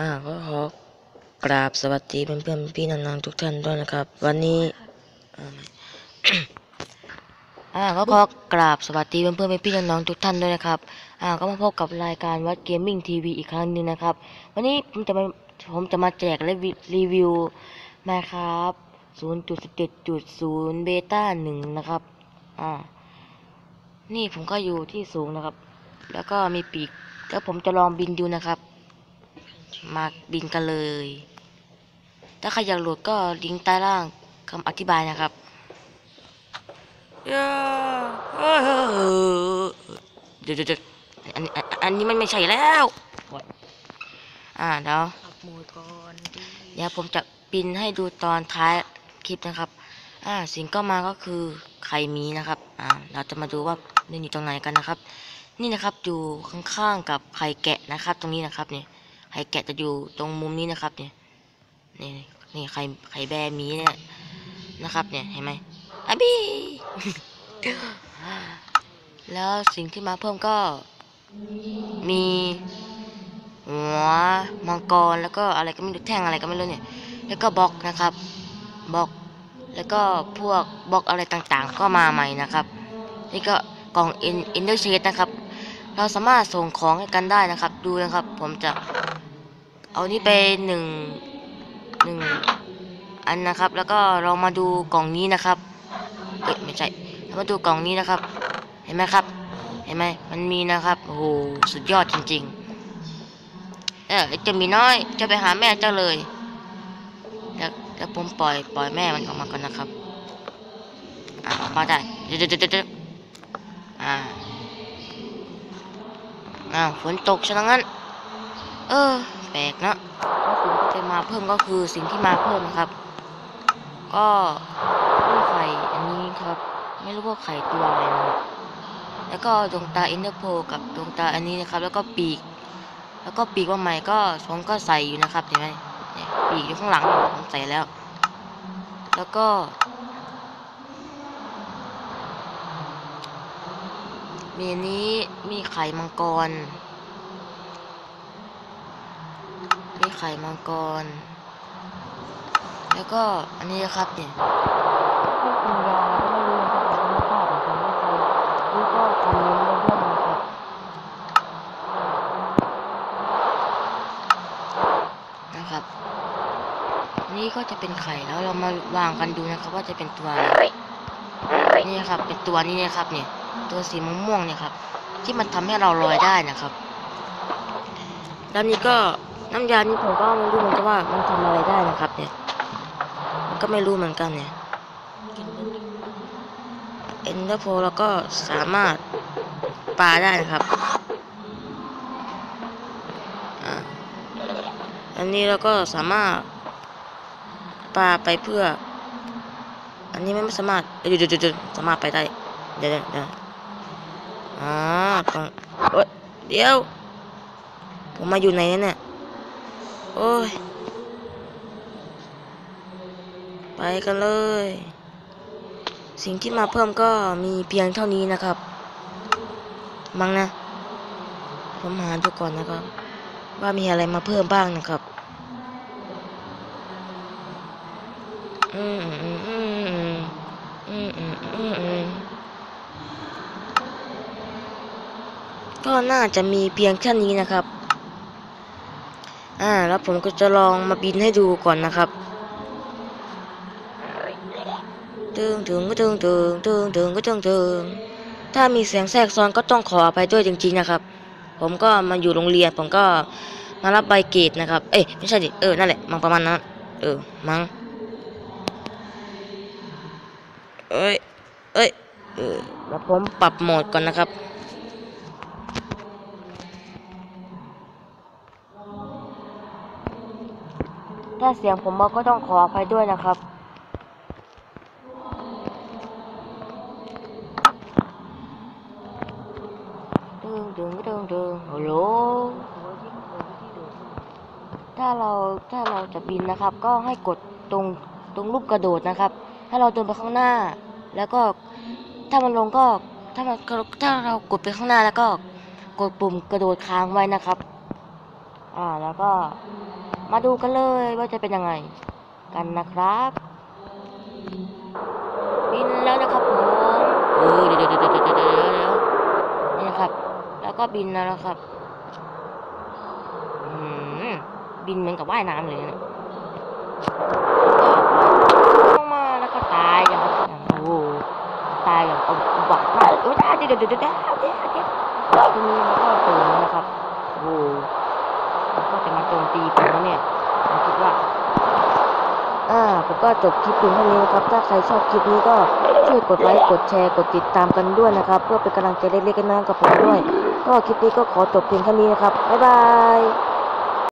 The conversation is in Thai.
อ่าก็ขอกราบสวัสดีเพื่อนๆพี่น้องๆทุกท่านด้วยนะครับ วันนี้อ่าไม่อ่าก็ขอกราบสวัสดีเพื่อนๆพี่น้องๆทุกท่านด้วยนะครับอ่าก็มาพบกับรายการวัดเกมมิ่งทีวีอีกครั้งหนึ่งนะครับ วันนี้ผมจะมาผมจะมาแจกและรีวิวนะครับ0.17.0เบต้าหนึ่งนะครับอ่านี่ผมก็อยู่ที่สูงนะครับ แล้วก็มีปีกแล้วผมจะลองบินดูนะครับ มาบินกันเลย ถ้าใครอยากโหลดก็ลิงก์ใต้ล่างคำอธิบายนะครับย่าเดี๋ยวเดี๋ยวเดี๋ยวอันอันอันนี้มันไม่ใช่แล้วอ่าเดี๋ยวขับโหมดก่อนดิเดี๋ยวผมจะปินให้ดูตอนท้ายคลิปนะครับ อ่าสิ่งก็มาก็คือไข่หมีนะครับ อ่า เราจะมาดูว่ามันอยู่ตรงไหนกันนะครับ นี่นะครับอยู่ข้างๆกับไข่แกะนะครับ ตรงนี้นะครับเนี่ย ไข่แกะจะอยู่ตรงมุมนี้นะครับ เนี่ยนี่นี่ไข่ไข่แบมีเนี่ยนะครับ เนี่ยเห็นไหมอบีแล้วสิ่งที่มาเพิ่มก็ มีหัวมังกรแล้วก็อะไรก็ไม่รู้แท่งอะไรก็ไม่รู้เนี่ย แล้วก็บล็อกนะครับบล็อกแล้วก็พวกบล็อกอะไรต่างๆ ก็มาใหม่นะครับ นี่ก็กล่องเอ็นเอ็นเดอร์เชดนะครับ เราสามารถส่งของให้กันได้นะครับ ดูนะครับ ผมจะ เอานี่ไปหนึ่งหนึ่งอันนะครับ แล้วก็เรามาดูกล่องนี้นะครับเอ๊ะไม่ใช่เรามาดูกล่องนี้นะครับ เห็นไหมครับ เห็นไหมมันมีนะครับโอ้โหสุดยอดจริง ๆ เออจะมีน้อยจะไปหาแม่เจ้าเลยแล้วแล้วผมปล่อยปล่อยแม่มันออกมาก่อนนะครับอ่าออกมาได้เดี๋ยวเดี๋ยวเดี๋ยวเดี๋ยวอ่าอ้าวฝนตกฉะนั้น เออ ปลกนะแล้วสิ่งที่จะมาเพิ่มก็คือสิ่งที่มาเพิ่มนะครับ ก็มีไข่อันนี้ครับ ไม่รู้ว่าไข่ตัวอะไรนะแล้วก็ดวงตาอินเตอร์โพกับดวงตาอันนี้นะครับ แล้วก็ปีก แล้วก็ปีกว่าใหม่ก็ผมก็ใส่อยู่นะครับเห็นไหมปีกอยู่ข้างหลังผมใส่แล้ว แล้วก็มีนี้มีไข่มังกร มี ไข่มังกร แล้วก็อันนี้นะครับเนี่ยพวกคุณยาก็ไม่รู้นะครับผมไม่ทราบเหมือนกันว่าใครรู้ก็คอมเมนต์มาด้วยนะครับนะครับอันนี้ก็จะเป็นไข่แล้วเรามาวางกันดูนะครับ ว่าจะเป็นตัวอะไรนี่นะครับ เป็นตัวนี้นะครับเนี่ย ตัวสีม่วงๆเนี่ยครับ ที่มันทำให้เราลอยได้นะครับ แล้วนี่ก็ น้ำยานี่ผมก็ไม่รู้เหมือนกันว่ามันทำอะไรได้นะครับเนี่ย มันก็ไม่รู้เหมือนกันเนี่ยเอ็นเดอร์โพเราก็สามารถปลาได้นะครับอ่าอันนี้เราก็สามารถปลาไปเพื่อ อันนี้ไม่สามารถเดี๋ยวเดี๋ยวเดี๋ยวสามารถไปได้เดี๋ยวเดี๋ยวอ๋อตรงเดี๋ยว ผมมาอยู่ไหนเนี่ย โอ้ย ไปกันเลย สิ่งที่มาเพิ่มก็มีเพียงเท่านี้นะครับ มั้งนะ ผมหาดูก่อนนะครับ ว่ามีอะไรมาเพิ่มบ้างนะครับอืมอืมอืมอืมอืมอืมอืมก็น่าจะมีเพียงแค่นี้นะครับ อ่า แล้วผมก็จะลองมาบินให้ดูก่อนนะครับตึงตึงก็ตึงตึงตึงตึงก็ตึงตึงถ้ามีเสียงแทรกซ้อนก็ต้องขออภัยด้วยจริงๆนะครับ ผมก็มาอยู่โรงเรียน ผมก็มารับใบเกรดนะครับ เอ้ยไม่ใช่ดิเออนั่นแหละมังประมาณนั้นเออมังเอ้ยเอ้ยเออแล้วผมปรับโหมดก่อนนะครับ ถ้าเสียงผมเบาก็ต้องขออภัยด้วยนะครับ ดึงดึงดึงดึงฮัลโหลหัวที่หัวที่โดดถ้าเราถ้าเราจะบินนะครับ ก็ให้กดตรงตรงรูปกระโดดนะครับ ถ้าเราเดินไปข้างหน้า แล้วก็ถ้ามันลงก็ถ้ามันถ้าเรากดไปข้างหน้าแล้วก็กดปุ่มกระโดดค้างไว้นะครับ อ่าแล้วก็ มาดูกันเลยว่าจะเป็นยังไง กันนะครับบินแล้วนะครับผมเออเดี๋ยวเดี๋ยวเดี๋ยวเดี๋ยวเดี๋ยวเนี่นะครับ แล้วก็บินแล้วนะครับบินเหมือนกับว่ายน้ำเลยนะลงมาแล้วก็ตายอย่างอย่างโอ้โหตายอย่างอุบัติมากเออเดี๋ยเดี๋ยวเดี๋ยวเดี๋ยวเดี๋ยวเดี๋ยวเดี๋ยวทีนี้มันก็ตื่นนะครับโอ้ ก็จะมาโจมตีผมแล้วเนี่ยผมคิดว่า อ่า ผมก็จบคลิปเพียงเท่านี้นะครับ ถ้าใครชอบคลิปนี้ก็ช่วยกดไลค์กดแชร์กดติดตามกันด้วยนะครับ เพื่อเป็นกำลังใจเล็กๆน้อยๆกับผมด้วย ก็คลิปนี้ก็ขอจบเพียงเท่านี้นะครับบ๊ายบาย